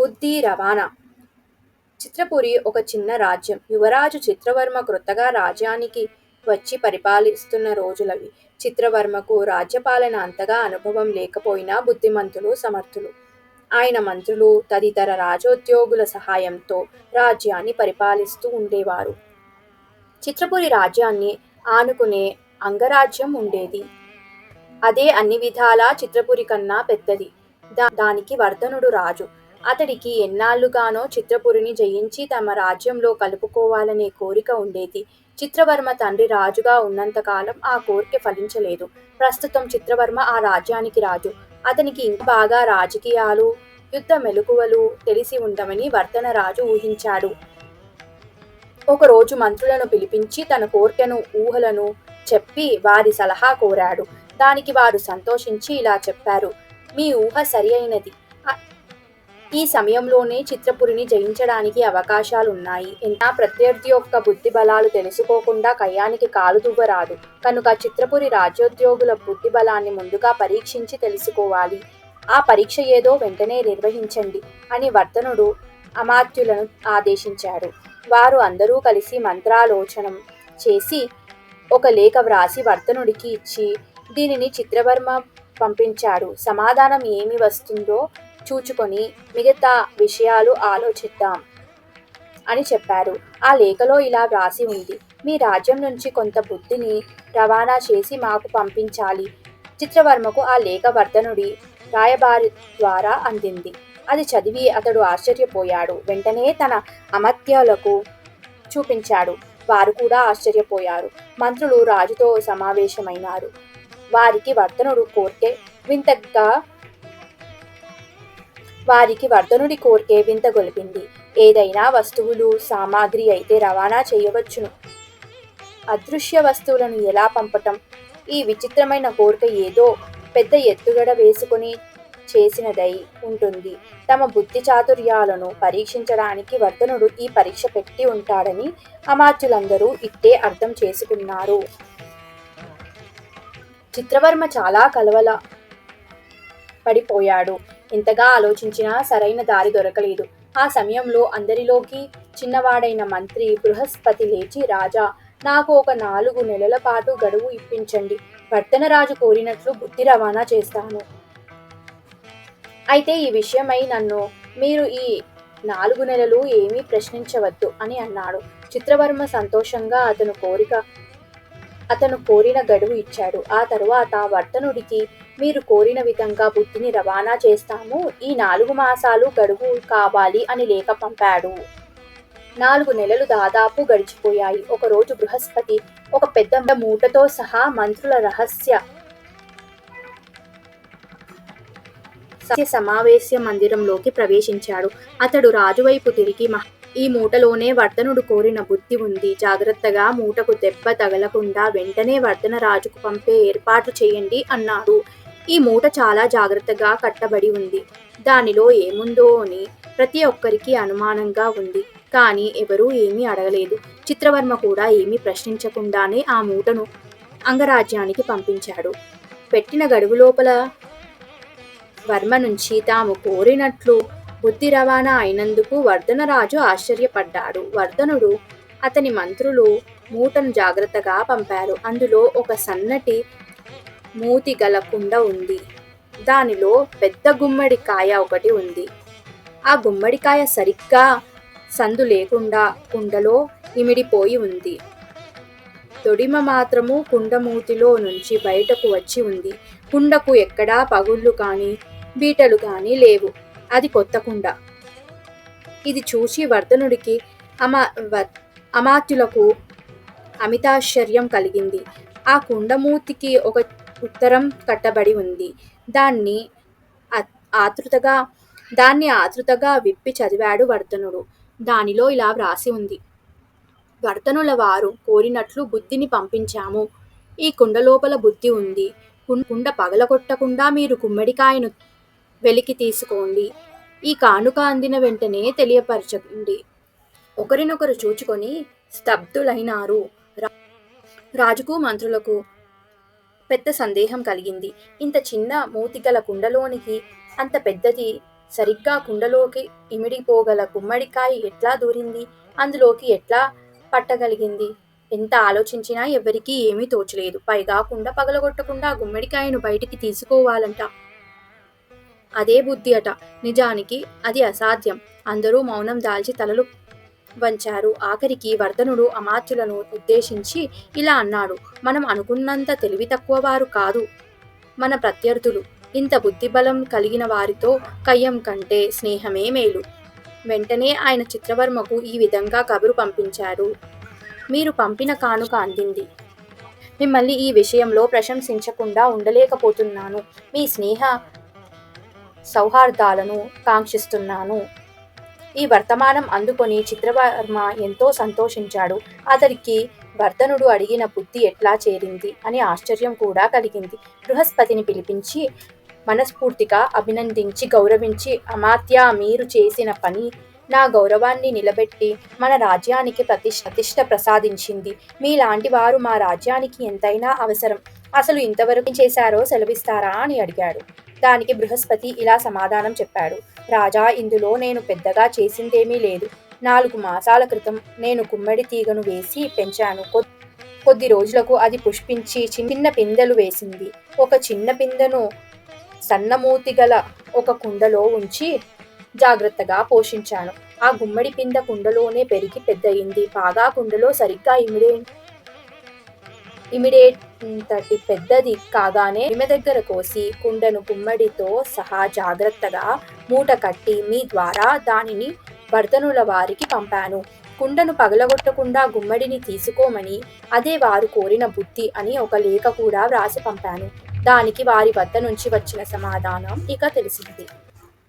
బుద్ధి రవాణా. చిత్రపురి ఒక చిన్న రాజ్యం. యువరాజు చిత్రవర్మ క్రొత్తగా రాజ్యానికి వచ్చి పరిపాలిస్తున్న రోజులవి. చిత్రవర్మకు రాజ్యపాలన అంతగా అనుభవం లేకపోయినా బుద్ధిమంతులు సమర్థులు. ఆయన మంత్రులు తదితర రాజోద్యోగుల సహాయంతో రాజ్యాన్ని పరిపాలిస్తూ ఉండేవారు. చిత్రపురి రాజ్యాన్ని ఆనుకునే అంగరాజ్యం ఉండేది. అదే అన్ని విధాలా చిత్రపురి కన్నా పెద్దది. దా- దానికి వర్ధనుడు రాజు. అతడికి ఎన్నాళ్ళుగానో చిత్రపురిని జయించి తమ రాజ్యంలో కలుపుకోవాలనే కోరిక ఉండేది. చిత్రవర్మ తండ్రి రాజుగా ఉన్నంతకాలం ఆ కోరిక ఫలించలేదు. ప్రస్తుతం చిత్రవర్మ ఆ రాజ్యానికి రాజు. అతనికి ఇంకా బాగా రాజకీయాలు యుద్ధ మెలకువలు తెలిసి ఉండమని వర్ధన రాజు ఊహించాడు. ఒకరోజు మంత్రులను పిలిపించి తన కోరికను ఊహలను చెప్పి వారి సలహా కోరాడు. దానికి వారు సంతోషించి ఇలా చెప్పారు. మీ ఊహ సరి అయినది. ఈ సమయంలోనే చిత్రపురిని జయించడానికి అవకాశాలున్నాయి. ఎంత ప్రత్యర్థి యొక్క బుద్ధి బలాలు తెలుసుకోకుండా కయ్యానికి కాలు దువ్వరాదు. కనుక చిత్రపురి రాజ్యోద్యోగుల బుద్ధి బలాన్ని ముందుగా పరీక్షించి తెలుసుకోవాలి. ఆ పరీక్ష ఏదో వెంటనే నిర్వహించండి అని వర్ధనుడు అమాత్యులను ఆదేశించాడు. వారు అందరూ కలిసి మంత్రాలోచనం చేసి ఒక లేఖ వ్రాసి వర్ధనుడికి ఇచ్చి దీనిని చిత్రవర్మ పంపించాడు. సమాధానం ఏమి వస్తుందో చూచుకొని మిగతా విషయాలు ఆలోచిద్దాం అని చెప్పారు. ఆ లేఖలో ఇలా వ్రాసి ఉంది. మీ రాజ్యం నుంచి కొంత బుద్ధిని రవాణా చేసి మాకు పంపించాలి. చిత్రవర్మకు ఆ లేఖ వర్ధనుడి రాయబారి ద్వారా అందింది. అది చదివి అతడు ఆశ్చర్యపోయాడు. వెంటనే తన అమత్యాలకు చూపించాడు. వారు కూడా ఆశ్చర్యపోయారు. మంత్రులు రాజుతో సమావేశమైనారు. వారికి వర్ధనుడు కోర్కె వింతగా వారికి వర్ధనుడి కోరికే వింత గొలిపింది. ఏదైనా వస్తువులు సామాగ్రి అయితే రవాణా చేయవచ్చును. అదృశ్య వస్తువులను ఎలా పంపటం? ఈ విచిత్రమైన కోరిక ఏదో పెద్ద ఎత్తుగడ వేసుకుని చేసినదై ఉంటుంది. తమ బుద్ధి చాతుర్యాలను పరీక్షించడానికి వర్ధనుడు ఈ పరీక్ష పెట్టి ఉంటాడని అమాత్యులందరూ ఇట్టే అర్థం చేసుకున్నారు. చిత్రవర్మ చాలా కలవల పడిపోయాడు. ఎంతగా ఆలోచించినా సరైన దారి దొరకలేదు. ఆ సమయంలో అందరిలోకి చిన్నవాడైన మంత్రి బృహస్పతి లేచి రాజా నాకు ఒక నాలుగు నెలల పాటు గడువు ఇప్పించండి. వర్ధనరాజు కోరినట్లు బుద్ధి రవాణా చేస్తాను. అయితే ఈ విషయమై నన్ను మీరు ఈ నాలుగు నెలలు ఏమీ ప్రశ్నించవద్దు అని అన్నాడు. చిత్రవర్మ సంతోషంగా అతను కోరిక అతను కోరిన గడువు ఇచ్చాడు. ఆ తరువాత వర్తనుడికి మీరు కోరిన విధంగా బుద్ధిని రవాణా చేస్తాము. ఈ నాలుగు మాసాలు గడువు కావాలి అని లేఖ పంపాడు. నాలుగు నెలలు దాదాపు గడిచిపోయాయి. ఒకరోజు బృహస్పతి ఒక పెద్ద మూటతో సహా మంత్రుల రహస్య సమావేశ మందిరంలోకి ప్రవేశించాడు. అతడు రాజువైపు తిరిగి ఈ మూటలోనే వర్ధనుడు కోరిన బుద్ధి ఉంది. జాగ్రత్తగా మూటకు దెబ్బ తగలకుండా వెంటనే వర్ధన రాజుకు పంపే ఏర్పాటు చేయండి అన్నాడు. ఈ మూట చాలా జాగ్రత్తగా కట్టబడి ఉంది. దానిలో ఏముందో అని ప్రతి ఒక్కరికి అనుమానంగా ఉంది. కానీ ఎవరూ ఏమీ అడగలేదు. చిత్రవర్మ కూడా ఏమీ ప్రశ్నించకుండానే ఆ మూటను అంగరాజ్యానికి పంపించాడు. పెట్టిన గడువు లోపల వర్మ నుంచి తాము కోరినట్లు బుద్ధి రవాణా అయినందుకు వర్ధనరాజు ఆశ్చర్యపడ్డాడు. వర్ధనుడు అతని మంత్రులు మూటను జాగ్రత్తగా పంపారు. అందులో ఒక సన్నటి మూతి గల కుండ ఉంది. దానిలో పెద్ద గుమ్మడికాయ ఒకటి ఉంది. ఆ గుమ్మడికాయ సరిగ్గా సందు లేకుండా కుండలో ఇమిడిపోయి ఉంది. తొడిమ మాత్రము కుండ మూతిలో నుంచి బయటకు వచ్చి ఉంది. కుండకు ఎక్కడా పగుళ్ళు కానీ బీటలు కానీ లేవు. అది కొత్త కుండ. ఇది చూసి వర్ధనుడికి అమా వ- అమాత్యులకు అమితాశ్చర్యం కలిగింది. ఆ కుండమూతికి ఒక ఉత్తరం కట్టబడి ఉంది. దాన్ని ఆతృతగా దాన్ని ఆతృతగా విప్పి చదివాడు వర్ధనుడు. దానిలో ఇలా వ్రాసి ఉంది. వర్తనుల వారు కోరినట్లు బుద్ధిని పంపించాము. ఈ కుండ లోపల బుద్ధి ఉంది. కుం- కుండ పగలగొట్టకుండా మీరు గుమ్మడికాయను వెలికి తీసుకోండి. ఈ కానుక అందిన వెంటనే తెలియపరచండి. ఒకరినొకరు చూచుకొని స్తబ్దులైనారు. రా- రాజుకు మంత్రులకు పెద్ద సందేహం కలిగింది. ఇంత చిన్న మూతిగల కుండలోనికి అంత పెద్దది సరిగ్గా కుండలోకి ఇమిడిపోగల గుమ్మడికాయ ఎట్లా దూరింది? అందులోకి ఎట్లా పట్టగలిగింది? ఎంత ఆలోచించినా ఎవరికీ ఏమీ తోచలేదు. పైగా కుండ పగలగొట్టకుండా గుమ్మడికాయను బయటికి తీసుకోవాలంట. అదే బుద్ధి అట. నిజానికి అది అసాధ్యం. అందరూ మౌనం దాల్చి తలలు వంచారు. ఆఖరికి వర్ధనుడు అమాత్యులను ఉద్దేశించి ఇలా అన్నాడు మనం అనుకున్నంత తెలివి తక్కువ వారు కాదు మన ప్రత్యర్థులు. ఇంత బుద్ధిబలం కలిగిన వారితో కయ్యం కంటే స్నేహమే మేలు. వెంటనే ఆయన చిత్రవర్మకు ఈ విధంగా కబురు పంపించారు. మీరు పంపిన కానుక అందింది. మిమ్మల్ని ఈ విషయంలో ప్రశంసించకుండా ఉండలేకపోతున్నాను. మీ స్నేహ సౌహార్దాలను కాంక్షిస్తున్నాను. ఈ వర్తమానం అందుకొని చిత్రవర్మ ఎంతో సంతోషించాడు. అతడికి వర్ధనుడు అడిగిన బుద్ధి ఎట్లా చేరింది అని ఆశ్చర్యం కూడా కలిగింది. బృహస్పతిని పిలిపించి మనస్ఫూర్తిగా అభినందించి గౌరవించి అమాత్య మీరు చేసిన పని నా గౌరవాన్ని నిలబెట్టి మన రాజ్యానికి ప్రతిష్ట ప్రతిష్ట ప్రసాదించింది. మీలాంటి వారు మా రాజ్యానికి ఎంతైనా అవసరం. అసలు ఇంతవరకు చేశారో సెలవిస్తారా? అని అడిగాడు. దానికి బృహస్పతి ఇలా సమాధానం చెప్పాడు. రాజా ఇందులో నేను పెద్దగా చేసిందేమీ లేదు. నాలుగు మాసాల క్రితం నేను గుమ్మడి తీగను వేసి పెంచాను. కొ- కొద్ది రోజులకు అది పుష్పించి చిన్న పిందెలు వేసింది. ఒక చిన్న పిందెను సన్నమూతి గల ఒక కుండలో ఉంచి జాగ్రత్తగా పోషించాను. ఆ గుమ్మడి పింద కుండలోనే పెరిగి పెద్దయింది. బాగా కుండలో సరిగ్గా ఇమిడే ఇంతటి పెద్దది కాగానే ఈమె దగ్గర కోసి కుండను గుమ్మడితో సహా జాగ్రత్తగా మూట కట్టి మీ ద్వారా దానిని వర్ధనుల వారికి పంపాను. కుండను పగలగొట్టకుండా గుమ్మడిని తీసుకోమని అదే వారు కోరిన బుద్ధి అని ఒక లేఖ కూడా వ్రాసి పంపాను. దానికి వారి వద్ద నుంచి వచ్చిన సమాధానం ఇక తెలిసింది.